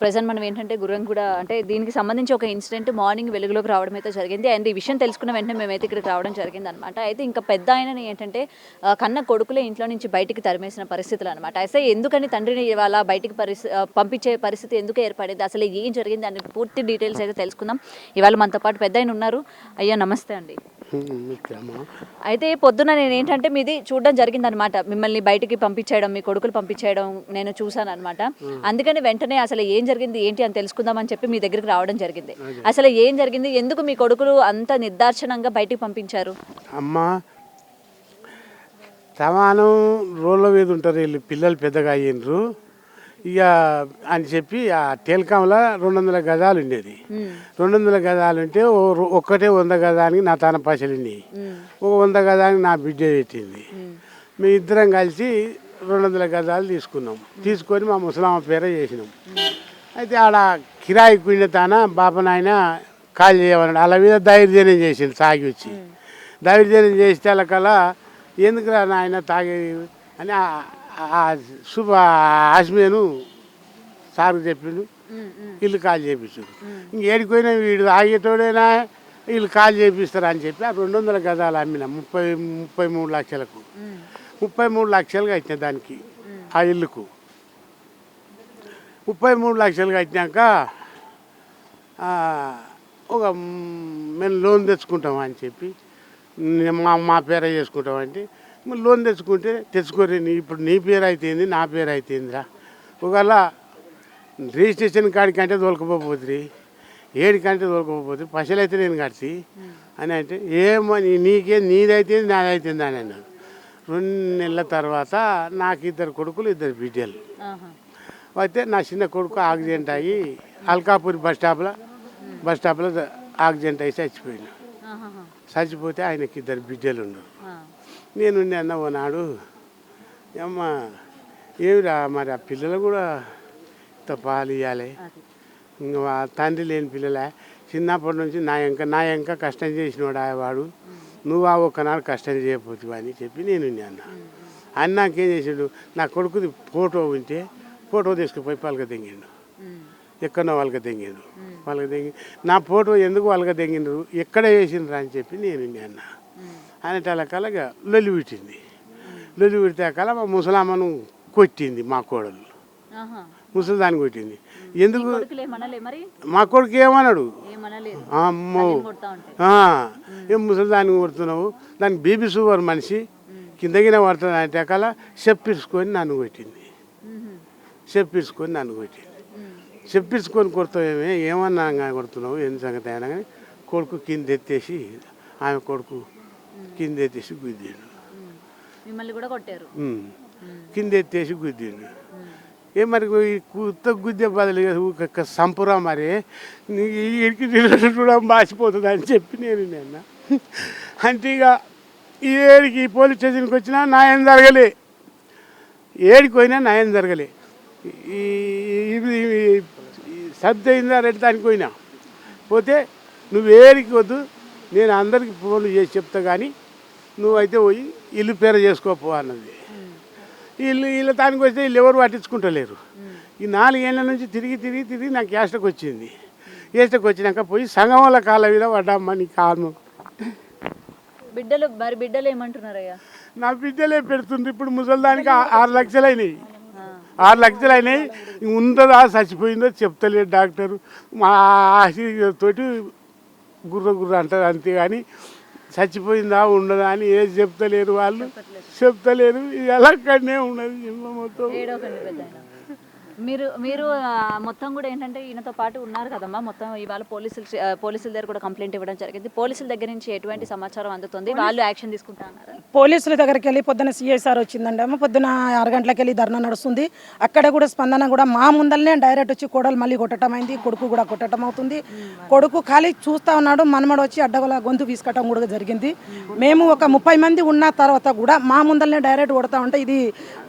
Present మనం ఏంటంటే గుర్రం కూడా అంటే దీనికి సంబంధించి ఒక ఇన్సిడెంట్ మార్నింగ్ వెలుగులోకి రావడం అయితే జరిగింది. అండ్ ఈ విషయం తెలుసుకున్న వెంటనే మేమైతే ఇక్కడికి రావడం జరిగింది అనమాట అయితే ఇంకా పెద్ద ఆయనని ఏంటంటే కన్న కొడుకులే ఇంట్లో నుంచి బయటికి తరిమేసిన పరిస్థితులు అనమాట అయితే ఎందుకని తండ్రిని ఇవాళ బయటికి పరిస్థితి పంపించే పరిస్థితి ఎందుకు ఏర్పడింది? అసలు ఏం జరిగింది? అని పూర్తి డీటెయిల్స్ అయితే తెలుసుకుందాం. ఇవాళ మనతో పాటు పెద్ద ఆయన ఉన్నారు. అయ్యా నమస్తే అండి. అయితే పొద్దున నేను ఏంటంటే మీది చూడడం జరిగింది అనమాట మిమ్మల్ని బయటికి పంపించేయడం మీ కొడుకులు పంపించేయడం నేను చూసాను అనమాట అందుకని వెంటనే అసలు ఏం జరిగింది ఏంటి అని తెలుసుకుందామని చెప్పి మీ దగ్గరికి రావడం జరిగింది. అసలు ఏం జరిగింది ఎందుకు మీ కొడుకులు అంత నిర్దాక్షణంగా బయటికి పంపించారు? అమ్మ సమానం రోడ్ల మీద ఉంటారు వీళ్ళు పిల్లలు పెద్దగా అయ్యిండ్రు. ఇక అని చెప్పి ఆ టెలికాంలో రెండు వందల గజాలు ఉండేది. రెండు వందల గజాలు ఉంటే ఒక్కటే వంద గజానికి నా తన పైసలు ఉన్నాయి. ఒక వంద గజానికి నా బిడ్డ పెట్టింది. మీ ఇద్దరం కలిసి రెండు వందల గజాలు తీసుకున్నాం. తీసుకొని మా ముసలామ పేర చేసినాం. అయితే ఆడ కిరాయి కుండ తాన బాపనాయన కాల్ చేయమన్నాడు. అలా మీద ధైర్యం చేసిండు తాగి వచ్చి. ధైర్యం చేస్తే అలా ఎందుకురా నాయన తాగి అని శుభ ఆశ్మేను సార్కు చెప్పిండు. వీళ్ళు కాల్ చేపించారు ఇంకేడిపోయినా వీడు ఆగేటోడైనా వీళ్ళు కాల్ చేపిస్తారు అని చెప్పి ఆ రెండు వందల గదాలు అమ్మిన ముప్పై ముప్పై మూడు లక్షలకు. ముప్పై మూడు లక్షలు కట్టిన దానికి ఆ ఇల్లుకు. ముప్పై మూడు లక్షలు కట్టినాక ఆ, ఒక మేము లోన్ తెచ్చుకుంటాం అని చెప్పి మా మా పేర చేసుకుంటాం అంటే మరి లోన్ తెచ్చుకుంటే తెచ్చుకోరే నీ ఇప్పుడు నీ పేరు అయితేంది నా పేరు అయితేందిరా. ఒకవేళ రిజిస్ట్రేషన్ కాడికి అంటే తోలుకపోతుంది ఏడికంటే తోలుకపోతుంది పైసలు అయితే నేను కట్టి అని అంటే ఏమో నీ- నీకే నీదైతే నాదైతుంది అని అన్నాడు. రెండు నెలల తర్వాత నాకు ఇద్దరు కొడుకులు ఇద్దరు బిడ్డలు. అయితే నా చిన్న కొడుకు యాక్సిడెంట్ అయ్యి అల్కాపూర్ బస్ స్టాప్లో బస్ స్టాప్లో యాక్సిడెంట్ అయ్యి చచ్చిపోయాను. చచ్చిపోతే ఆయనకి ఇద్దరు బిడ్డలు ఉన్నారు. నేను అన్న ఓనాడు. అమ్మ ఏమిరా మరి ఆ పిల్లలు కూడా ఇంత పాలు ఇవ్వాలి ఇంకా తండ్రి లేని పిల్లలే. చిన్నప్పటి నుంచి నా ఎంక నా ఎంక కష్టం చేసినవాడు ఆ వాడు నువ్వు ఆ ఒక్కనాడు కష్టం చేయకపోతే అని చెప్పి నేను అన్న. ఆయన నాకేం చేసాడు? నా కొడుకుది ఫోటో ఉంటే ఫోటో తీసుకుపోయి పలక తెంగిండు. ఎక్కడో వాళ్ళకి తెంగిండు. వాళ్ళకి తెంగి నా ఫోటో ఎందుకు వాళ్ళకి తెంగిండ్రు? ఎక్కడ వేసిండ్రు అని చెప్పి నేను అన్న. అనేటలకలగా లొల్లి పెట్టింది లొల్లి పెడితే కల మా ముసలామ్మను కొట్టింది మా కోడలు. ముసలిదాన్ని కొట్టింది. ఎందుకు? మా కొడుకు ఏమన్నాడు అమ్మో ఏం ముసలిదాన్ని కొడుతున్నావు? దానికి బీబీ షుగర్ మనిషి కిందగిన పడుతుంది అంటే కల చెప్పిరుచుకొని నన్ను కొట్టింది. చెప్పిరుచుకొని నన్ను కొట్టింది. చెప్పిరుచుకొని కొడతావేమే? ఏమన్నా కొడుతున్నావు? ఏం సంగతి అయినా కానీ కొడుకు కింద ఎత్తేసి ఆమె కొడుకు కింద ఎత్తేసి గుద్దిండు మిమ్మల్ని కూడా కొట్టారు. ఉమ్. కింద ఎత్తేసి గుద్దిండు. ఏ మరి కుత్త గుద్దే బదులు సంపురా మరి. ఇడికి కూడా మాసిపోతుంది అని చెప్పి నేను నిన్న. అంటే ఇక ఈ ఏడికి పోలీస్ స్టేషన్కి వచ్చినా న్యాయం జరగలే. ఏడికి పోయినా న్యాయం జరగలే. ఈ ఇది సబ్జ అయిందా రెడ్డి దానికి పోయినా. పోతే నువ్వు ఏడికి వద్దు నేను అందరికి ఫోన్లు చేసి చెప్తా కానీ నువ్వైతే పోయి ఇల్లు పేర చేసుకోపో అన్నది. వీళ్ళు వీళ్ళ దానికి వస్తే వీళ్ళు ఎవరు పట్టించుకుంటలేరు. ఈ నాలుగేళ్ళ నుంచి తిరిగి తిరిగి తిరిగి నాకు క్యాస్ట్కి వచ్చింది. క్యాస్ట్కి వచ్చినాక పోయి సంగమంలో కాళ్ళ మీద పడ్డామ్మా నీ కాను బిడ్డలు మరి బిడ్డలు ఏమంటున్నారయ్యా? నా బిడ్డలే పెడుతుండ్రు ఇప్పుడు ముసలిదానికి ఆరు లక్షలు అయినాయి ఆరు లక్షలు అయినాయి ఉంటుందా చచ్చిపోయిందో చెప్తలేడు డాక్టరు. మా ఆశ తోటి గుర్ర గుర్ర అంటారు అంతే కానీ చచ్చిపోయిందా ఉండదా అని ఏది చెప్తలేరు వాళ్ళు. చెప్తలేరు. ఇది ఎలా కన్నే ఉన్నది మొత్తం మీరు మీరు మొత్తం కూడా ఏంటంటే ఈయనతో పాటు ఉన్నారు కదమ్మా. మొత్తం ఇవాళ పోలీసులు పోలీసుల దగ్గర కూడా కంప్లైంట్ ఇవ్వడం జరిగింది. పోలీసుల దగ్గర నుంచి ఎటువంటి సమాచారం అందుతుంది? వాళ్ళు యాక్షన్ తీసుకుంటా పోలీసుల దగ్గరికి వెళ్ళి పొద్దున సిఐసార్ వచ్చిందండి అమ్మ. పొద్దున ఆరు గంటలకు వెళ్ళి ధర్నా నడుస్తుంది. అక్కడ కూడా స్పందన కూడా మా ముందరనే డైరెక్ట్ వచ్చి కోడలు మళ్ళీ కొట్టడం అయింది. కొడుకు కూడా కొట్టడం అవుతుంది. కొడుకు ఖాళీ చూస్తా ఉన్నాడు. మనమడు వచ్చి అడ్డగోల గొంతు వీసుకోవటం కూడా జరిగింది. మేము ఒక ముప్పై మంది ఉన్న తర్వాత కూడా మా ముందరనే డైరెక్ట్ కొడతా ఉంటే ఇది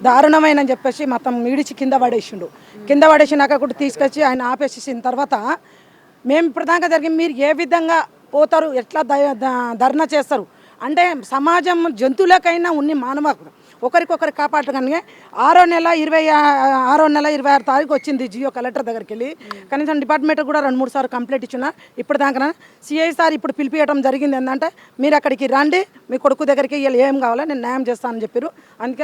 దారుణమైన చెప్పేసి మొత్తం ఈడిచి కింద పడేసిండు. కింద పడేసినాక కూడా తీసుకొచ్చి ఆయన ఆపేసేసిన తర్వాత మేము ఇప్పుడు దాకా జరిగింది మీరు ఏ విధంగా పోతారు ఎట్లా ద- ధర్నా చేస్తారు? అంటే సమాజం జంతువులకైనా ఉన్ని మానవ ఒకరికొకరు కాపాడగానే ఆరో నెల ఇరవై ఆరో నెల ఇరవై ఆరు తారీఖు వచ్చింది జియో కలెక్టర్ దగ్గరికి వెళ్ళి కనీసం డిపార్ట్మెంట్ కూడా రెండు మూడు సార్లు కంప్లైంట్ ఇచ్చిన ఇప్పుడు దాకా సిఐ సార్ ఇప్పుడు పిలిపియడం జరిగింది ఏంటంటే మీరు అక్కడికి రండి మీ కొడుకు దగ్గరికి వీళ్ళు ఏం కావాలో నేను న్యాయం చేస్తానని చెప్పారు అందుకే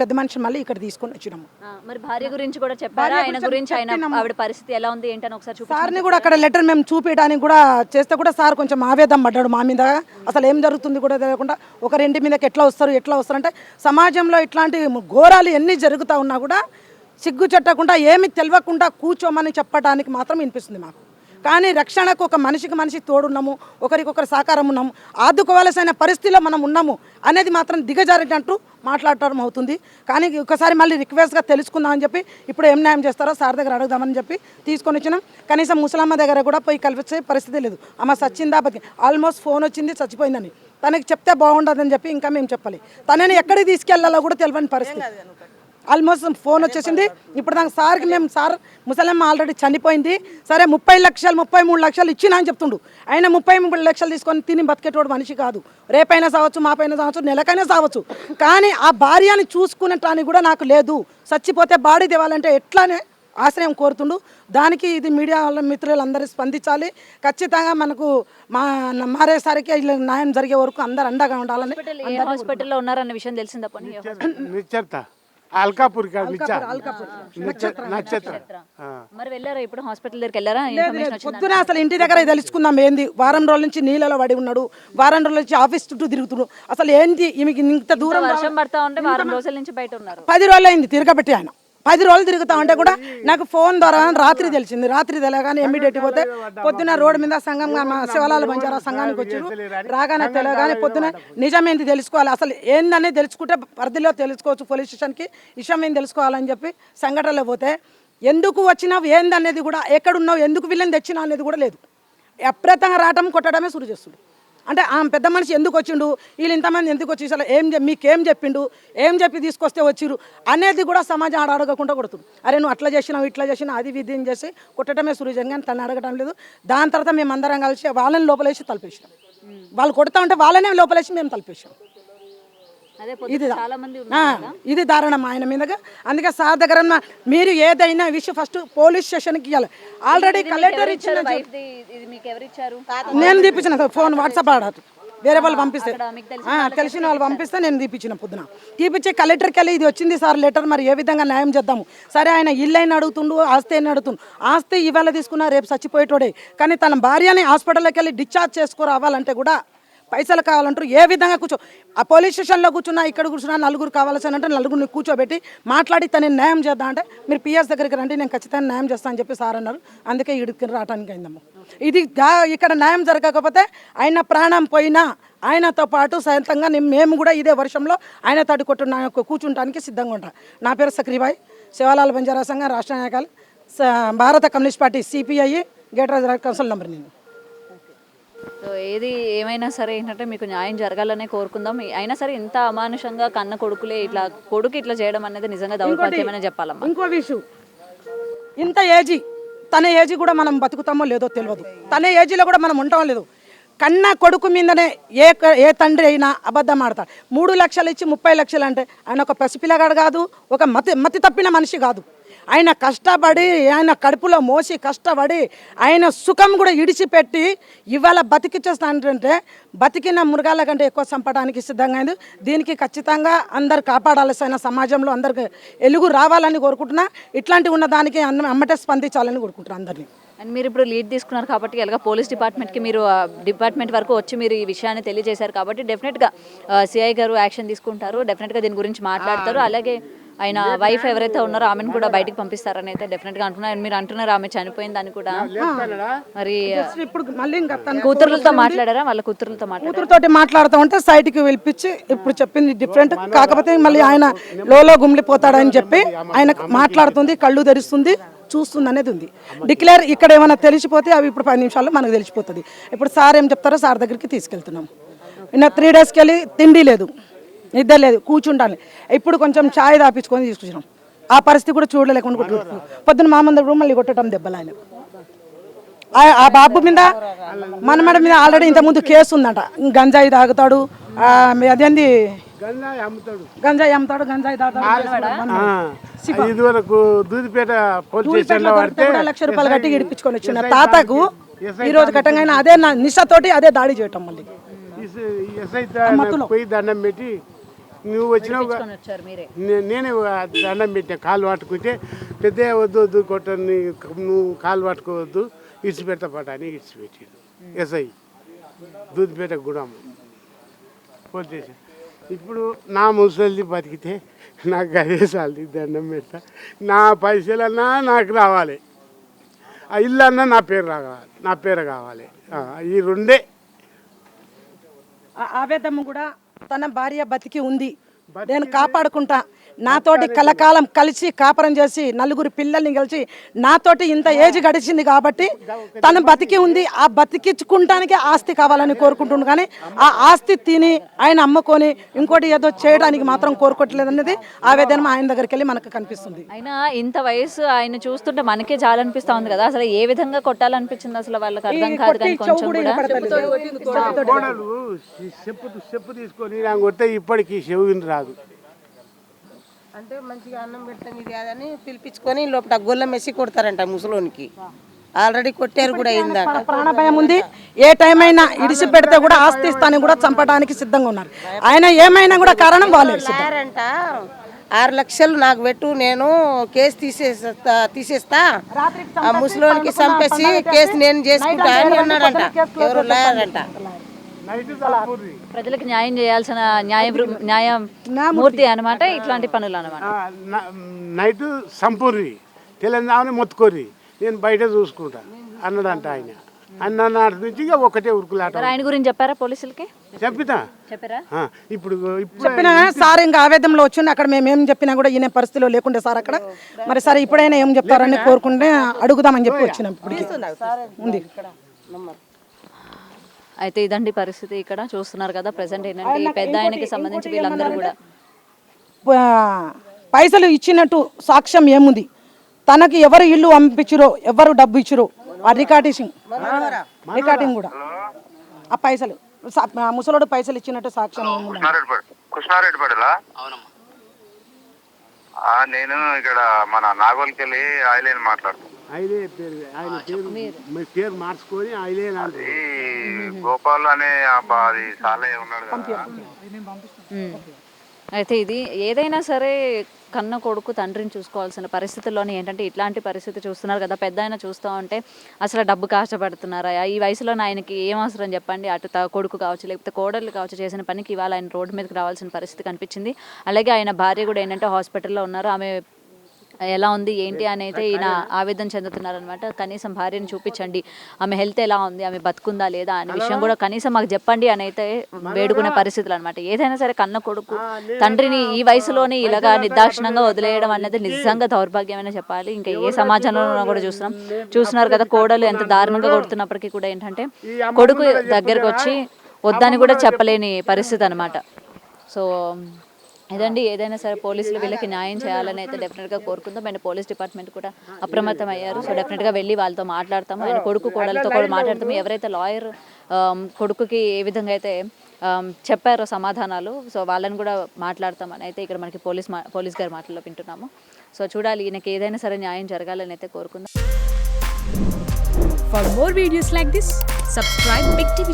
పెద్ద మనిషి మళ్ళీ ఇక్కడ తీసుకొని వచ్చినాము. మరి భార్య గురించి కూడా చెప్పారా? ఆయన గురించి ఆయన ఆవిడ పరిస్థితి ఎలా ఉంది ఏంటని ఒకసారి సార్ని కూడా అక్కడ లెటర్ మేము చూపించడానికి కూడా చేస్తే కూడా సార్ కొంచెం ఆవేదం పడ్డాడు మా మీద. అసలు ఏం జరుగుతుంది కూడా తెలియకుండా ఒకరింటి మీదకి ఎట్లా వస్తారు ఎట్లా వస్తారు అంటే సమాజంలో ఇట్లాంటి ఘోరాలు ఎన్ని జరుగుతూ ఉన్నా కూడా సిగ్గు చెట్టకుండా ఏమి తెలియకుండా కూర్చోమని చెప్పడానికి మాత్రం వినిపిస్తుంది మాకు. కానీ రక్షణకు ఒక మనిషికి మనిషి తోడున్నాము ఒకరికొకరు సహకారం ఉన్నాము ఆదుకోవాల్సిన పరిస్థితిలో మనం ఉన్నాము అనేది మాత్రం దిగజారినట్టు మాట్లాడటం అవుతుంది. కానీ ఒకసారి మళ్ళీ రిక్వెస్ట్గా తెలుసుకుందామని చెప్పి ఇప్పుడు ఏం న్యాయం చేస్తారో సార్ దగ్గర అడుగుదామని చెప్పి తీసుకొని వచ్చినాం. కనీసం ముసలమ్మ దగ్గర కూడా పోయి కలిపించే పరిస్థితి లేదు. అమ్మ సచ్చిందా బతి ఆల్మోస్ట్ ఫోన్ వచ్చింది చచ్చిపోయిందని. తనకి చెప్తే బాగుండదని చెప్పి ఇంకా మేము చెప్పాలి. తనని ఎక్కడికి తీసుకెళ్ళాలో కూడా తెలియని పరిస్థితి. ఆల్మోస్ట్ ఫోన్ వచ్చేసింది. ఇప్పుడు దానికి సార్కి మేము సార్ ముసలమ్మ ఆల్రెడీ చనిపోయింది. సరే ముప్పై లక్షలు ముప్పై మూడు లక్షలు ఇచ్చినా అని చెప్తుండు. ఆయన ముప్పై మూడు లక్షలు తీసుకొని తిని బతికేటోడు మనిషి కాదు. రేపైనా సావచ్చు మాపైనా సావచ్చు నెలకైనా సావచ్చు. కానీ ఆ భార్యని చూసుకునేటానికి కూడా నాకు లేదు. చచ్చిపోతే బాడీ తేవాలంటే ఎట్లానే ఆశ్రయం కోరుతుండు. దానికి ఇది మీడియా వాళ్ళ మిత్రులందరూ స్పందించాలి. ఖచ్చితంగా మనకు మా మారేసరికి ఇలా న్యాయం జరిగే వరకు అందరు అండగా ఉండాలని హాస్పిటల్లో ఉన్నారన్న విషయం తెలిసిందా నిశ్చర్త. అల్కాపూర్. మరి వెళ్ళారా ఇప్పుడు హాస్పిటల్ దగ్గరికి వెళ్ళారా? ఇన్ఫర్మేషన్ వచ్చిందా? పొద్దున అసలు ఇంటి దగ్గర తెలుసుకుందాం ఏంది. వారం రోజుల నుంచి నీళ్ళలో పడి ఉన్నాడు. వారం రోజుల నుంచి ఆఫీస్ చుట్టూ తిరుగుతున్నాడు అసలు ఏంది? ఈమెకి ఇంత దూరం వర్షం పడతా ఉంటే వారం రోజుల నుంచి బయట ఉన్నారు. పది రోజులు అయింది తిరగబెట్టి ఆయన. పది రోజులు తిరుగుతా ఉంటే కూడా నాకు ఫోన్ ద్వారా రాత్రి తెలిసింది. రాత్రి తెలియగానే ఇమ్మీడియట్ పోతే పొద్దున రోడ్డు మీద సంఘం మా శివలాల బంజారా సంఘానికి వచ్చారు. రాగానే తెలియగానే పొద్దున నిజమేంది తెలుసుకోవాలి. అసలు ఏందనేది తెలుసుకుంటే పరిధిలో తెలుసుకోవచ్చు. పోలీస్ స్టేషన్కి విషయం ఏం తెలుసుకోవాలని చెప్పి సంఘటనలో పోతే ఎందుకు వచ్చినావు? ఏందనేది కూడా ఎక్కడున్నావు? ఎందుకు వీళ్ళని తెచ్చినా అనేది కూడా లేదు. అప్రతంగా రావటం కొట్టడమే సురు చేస్తుంది అంటే ఆ పెద్ద మనిషి ఎందుకు వచ్చిండు? వీళ్ళు ఇంతమంది ఎందుకు వచ్చి అసలు ఏం మీకేం చెప్పిండు? ఏం చెప్పి తీసుకొస్తే వచ్చిరు అనేది కూడా సమాజం ఆడ అడగకుండా కొడుతుంది. అరే నువ్వు అట్లా చేసినావు ఇట్లా చేసినా అది విధి చేసి కొట్టడమే సురుజంగా అని తను అడగడం లేదు. దాని తర్వాత మేము అందరం కలిసి వాళ్ళని లోపలేసి తలపేసినాం. వాళ్ళు కొడతా ఉంటే వాళ్ళనే లోపలేసి మేము తలపేసాం ఇది ఇది దారుణం ఆయన మీదగా. అందుకే సార్ దగ్గర ఉన్న మీరు ఏదైనా విషయం ఫస్ట్ పోలీస్ స్టేషన్కి ఇవ్వాలి ఆల్రెడీ కలెక్టర్ ఇచ్చిన వైఫ్ ఇది మీకు ఎవరు ఇచ్చారు? నేను తీపించిన ఫోన్ వాట్సాప్ ఆడదు వేరే వాళ్ళు పంపిస్తే. తెలిసిన వాళ్ళు పంపిస్తే నేను తీపించిన పొద్దున. తీపిచ్చి కలెక్టర్కి వెళ్ళి ఇది వచ్చింది సార్ లెటర్ మరి ఏ విధంగా న్యాయం చేద్దాము? సరే ఆయన ఇల్లు అయిన అడుగుతుండు ఆస్తి అయిన అడుగుతుండు. ఆస్తి ఇవాళ తీసుకున్నా రేపు చచ్చిపోయేటోడే. కానీ తన భార్యని హాస్పిటల్కి వెళ్ళి డిశ్చార్జ్ చేసుకురావాలంటే కూడా పైసలు కావాలంటారు ఏ విధంగా కూర్చో ఆ పోలీస్ స్టేషన్లో కూర్చున్నా ఇక్కడ కూర్చున్నా నలుగురు కావాల్సి అంటే నలుగురిని కూర్చోబెట్టి మాట్లాడి తనని న్యాయం చేద్దాం అంటే మీరు పిఎస్ దగ్గరికి రండి నేను ఖచ్చితంగా న్యాయం చేస్తాను అని చెప్పి సార్ అన్నారు. అందుకే ఇడికి రావడానికి అయిందమ్మ. ఇది ఇక్కడ న్యాయం జరగకపోతే ఆయన ప్రాణం పోయినా ఆయనతో పాటు సొంతంగా మేము కూడా ఇదే వర్షంలో ఆయన తడి కొట్టు కూర్చుంటానికి సిద్ధంగా ఉంటాం. నా పేరు సక్రిబాయ్ శివలాల్ బంజారా సంఘం రాష్ట్ర నాయకులు. స- భారత కమ్యూనిస్ట్ పార్టీ సిపిఐ గేటరాజ్ కౌన్సిల్ నెంబర్ నేను. సో ఏది ఏమైనా సరే ఏంటంటే మీకు న్యాయం జరగాలనే కోరుకుందాం. అయినా సరే ఇంత అమానుషంగా కన్న కొడుకులే ఇట్లా కొడుకు ఇట్లా చేయడం అనేది నిజంగా దౌర్భాగ్యమనే చెప్పాలమ్మా. ఇంకో విషయం. ఇంత ఏజీ తన ఏజీ కూడా మనం బతుకుతామో లేదో తెలియదు. తన ఏజీలో కూడా మనం ఉంటామో లేదు. కన్న కొడుకు మీదనే ఏ ఏ తండ్రి అయినా అబద్ధం ఆడతాడు. మూడు లక్షలు ఇచ్చి ముప్పై లక్షలు అంటే ఆయన ఒక పసిపిల్లగాడు కాదు ఒక మతి మతి తప్పిన మనిషి కాదు. ఆయన కష్టపడి ఆయన కడుపులో మోసి కష్టపడి ఆయన సుఖం కూడా ఇడిచిపెట్టి ఇవాళ బతికిచ్చేస్తానంటే బతికిన మృగాల కంటే ఎక్కువ చంపడానికి సిద్ధంగా అయింది దీనికి ఖచ్చితంగా అందరు కాపాడాల్సిన సమాజంలో అందరికి ఎలుగు రావాలని కోరుకుంటున్నా. ఇట్లాంటి ఉన్న దానికి అమ్మటే స్పందించాలని కోరుకుంటున్నాను అందరినీ. అండ్ మీరు ఇప్పుడు లీడ్ తీసుకున్నారు కాబట్టి ఎలాగ పోలీస్ డిపార్ట్మెంట్కి మీరు డిపార్ట్మెంట్ వరకు వచ్చి మీరు ఈ విషయాన్ని తెలియజేశారు కాబట్టి డెఫినెట్గా సిఐ గారు యాక్షన్ తీసుకుంటారు. డెఫినెట్గా దీని గురించి మాట్లాడతారు. అలాగే ఆయన వైఫ్ ఎవరైతే ఉన్నారో ఆమెను కూడా బయటికి పంపిస్తారని అయితే డెఫినెట్గా అంటున్నారు. And మీరు అంటున్నారు ఆమె చనిపోయిందని కూడా. మరి ఇప్పుడు మళ్ళీ కూతురులతో మాట్లాడారా? వాళ్ళ కూతురులతో మాట్లాడారా? కూతురుతోటి మాట్లాడుతూ ఉంటే సైట్కి పిలిపించి ఇప్పుడు చెప్పింది డిఫరెంట్. కాకపోతే మళ్ళీ ఆయన లోలో గుమిలిపోతాడని చెప్పి ఆయన మాట్లాడుతుంది కళ్ళు తెరుస్తుంది. చూస్తుంది అనేది ఉంది. డిక్లేర్ ఇక్కడ ఏమైనా తెలిసిపోతే అవి ఇప్పుడు పది నిమిషాల్లో మనకు తెలిసిపోతుంది. ఇప్పుడు సార్ ఏం చెప్తారో సార్ దగ్గరికి తీసుకెళ్తున్నాం. నిన్న త్రీ డేస్కి వెళ్ళి తిండి లేదు నిద్ర లేదు కూర్చుంటాను ఇప్పుడు కొంచెం ఛాయ్ తాపించుకొని తీసుకొచ్చినాం. ఆ పరిస్థితి కూడా చూడలేకుండా పొద్దున్న మా ముందు మళ్ళీ కొట్టడం దెబ్బలు ఆయన ఆ- బాబు మీద మనమడ మీద ఆల్రెడీ ఇంతకుముందు ముందు కేసు ఉందంట. గంజాయి తాగుతాడు అదేంది? గంజాయి అమ్ముతాడు. గంజాయి అమ్ముతాడు గంజాయి తాతాడు ఆ, ఇది వరకు దూదిపేట పోలీస్ లక్ష రూపాయలు కట్టి ఇడిపించుకొని వచ్చిన తాతకు ఈ రోజు కట్టంగా అదే నా నిశతోటి అదే దాడి చేయటం మళ్ళీ. ఎస్ఐ పోయి దండం పెట్టి నువ్వు వచ్చినావు నేనే దండం పెట్టిన కాలు పట్టుకుంటే పెద్ద వద్దు వద్దు కొట్ట నువ్వు కాలు పట్టుకోవద్దు ఇడిచిపెడతా పట అని ఇడిచిపెట్టాడు. ఎస్ఐ దూదిపేట గుడం పోలీస్ స్టేషన్. ఇప్పుడు నా ముసలి బతికితే నాకు అదే సాలి దండం పెడతా. నా పైసలన్నా నాకు రావాలి. ఆ ఇల్లు అన్నా నా పేరు రావాలి. నా పేరు కావాలి. ఆ, ఈ రెండే. ఆ- ఆవేదమ్మ కూడా తన భార్య బతికి ఉంది. నేను కాపాడుకుంటా. నాతోటి కలకాలం కలిసి కాపురం చేసి నలుగురు పిల్లల్ని కలిసి నాతోటి ఇంత ఏజ్ గడిచింది కాబట్టి తను బతికి ఉంది. ఆ బతికించుకుంటానికి ఆస్తి కావాలని కోరుకుంటుండు కానీ ఆ ఆస్తి తిని ఆయన అమ్ముకొని ఇంకోటి ఏదో చేయడానికి మాత్రం కోరుకోవట్లేదు అనేది ఆవేదన ఆయన దగ్గరికి వెళ్ళి మనకు కనిపిస్తుంది. అయినా ఇంత వయసు ఆయన చూస్తుంటే మనకే చాలా అనిపిస్తా ఉంది కదా. అసలు ఏ విధంగా కొట్టాలనిపించింది అసలు వాళ్ళకి అర్థం కాదు కానీ కొంచెం కూడా. కోడలు చెప్పు తీసుకొని కొడితే ఇప్పటికీ చెవు విని రాదు. అంటే మంచిగా అన్నం పెడతాం ఇది అదని పిలిపించుకొని లోపల గొల్లం వేసి కొడతారంట ముసలోనికి. ఆల్రెడీ కొట్టారు కూడా అయిందాక ప్రాణ భయం ఉంది. ఏ టైం అయినా ఇడిసి పెడితే కూడా ఆస్తి ఇస్తాన్ని కూడా చంపడానికి సిద్ధంగా ఉన్నారు. ఆయన ఏమైనా కూడా కారణం వాళ్ళే లాయర్ అంట ఆరు లక్షలు నాకు పెట్టు నేను కేసు తీసేస్తా తీసేస్తా. ఆ ముసలోనికి చంపేసి కేసు నేను చేసుకుంటా అని అన్నాడంట. ఎవరు చదువుకుర్రి. ప్రజలకు న్యాయం చేయాల్సిన న్యాయ న్యాయ మూర్తి అన్నమాట ఇట్లాంటి పనులు అన్నమాట ఆ, న- నైట్ సంపూర్రి తెలంగాణ మొత్తుకోర్రి నేను బయట చూసుకుంటా అన్నాడంట ఆయన. అన్న నాటి నుంచి ఇక ఒకటే ఉరుకులాట ఆయన గురించి చెప్పారా పోలీసులకి? చెప్పినా? చెప్పారా? ఆ, ఇప్పుడు ఇప్పుడు చెప్పినా? సార్ ఇంకా ఆవేదంలో వచ్చిండు అక్కడ మేము ఏం చెప్పినా కూడా ఈయన పరిస్థితిలో లేకుండే సార్ అక్కడ. మరి సరే ఇప్పుడైనా ఏం చెప్తారని కోరుకుంటే అడుగుదామని చెప్పి వచ్చినాం ఉంది. అయితే ఇదండి పరిస్థితి. ఇక్కడ చూస్తున్నారు కదా ప్రజెంట్ ఏంటంటే ఈ పెద్ద ఆయనకి సంబంధించి వీళ్ళందరూ కూడా పైసలు ఇచ్చినట్టు సాక్ష్యం ఏముంది? తనకి ఎవరు ఇల్లు పంపించురో ఎవరు డబ్బు ఇచ్చిరో ఆ రికార్డింగ్ రికార్డింగ్ కూడా. ఆ పైసలు ముసలోడు పైసలు ఇచ్చినట్టు సాక్ష్యం నేను ఇక్కడ మన నాగోల్కెళ్ళి ఆయిలేని మాట్లాడుతున్నాను ఆయనే పేరు ఆయన పేరు మీ పేరు మార్చుకొని ఆయనే గోపాల్ అనే ఉన్నాడు కదా. అయితే ఇది ఏదైనా సరే కన్న కొడుకు తండ్రిని చూసుకోవాల్సిన పరిస్థితుల్లోనే ఏంటంటే ఇట్లాంటి పరిస్థితి చూస్తున్నారు కదా. పెద్ద ఆయన చూస్తూ ఉంటే అసలు డబ్బు కష్టపడుతున్నారా? ఈ వయసులో ఆయనకి ఏం అవసరం చెప్పండి? అటు కొడుకు కావచ్చు లేకపోతే కోడళ్ళు కావచ్చు చేసిన పనికి ఇవాళ ఆయన రోడ్డు మీదకి రావాల్సిన పరిస్థితి కనిపించింది. అలాగే ఆయన భార్య కూడా ఏంటంటే హాస్పిటల్లో ఉన్నారు. ఆమె ఎలా ఉంది ఏంటి అని అయితే ఈయన ఆవేదన చెందుతున్నారనమాట కనీసం భార్యను చూపించండి. ఆమె హెల్త్ ఎలా ఉంది ఆమె బతుకుందా లేదా అనే విషయం కూడా కనీసం మాకు చెప్పండి అని అయితే వేడుకునే పరిస్థితులు అనమాట ఏదైనా సరే కన్న కొడుకు తండ్రిని ఈ వయసులోనే ఇలాగా నిర్దాక్షిణంగా వదిలేయడం అనేది నిజంగా దౌర్భాగ్యమైన చెప్పాలి. ఇంకా ఏ సమాజంలో కూడా చూస్తున్నాం. చూస్తున్నారు కదా కోడలు ఎంత దారుణంగా కొడుతున్నప్పటికీ కూడా ఏంటంటే కొడుకు దగ్గరకు వచ్చి వద్దని కూడా చెప్పలేని పరిస్థితి అనమాట సో ఇదండి ఏదైనా సరే పోలీసులు వీళ్ళకి న్యాయం చేయాలని అయితే డెఫినెట్గా కోరుకుందాం. అండ్ పోలీస్ డిపార్ట్మెంట్ కూడా అప్రమత్తం అయ్యారు. సో డెఫినెట్గా వెళ్ళి వాళ్ళతో మాట్లాడతాము. ఆయన కొడుకు కోడలతో కూడా మాట్లాడతాము. ఎవరైతే లాయర్ కొడుకుకి ఏ విధంగా అయితే చెప్పారో సమాధానాలు సో వాళ్ళని కూడా మాట్లాడతామని అయితే ఇక్కడ మనకి పోలీస్ మా పోలీస్ గారి మాటల్లో వింటున్నాము. సో చూడాలి ఈయనకి ఏదైనా సరే న్యాయం జరగాలని అయితే కోరుకుందాం. For more videos like this subscribe Big TV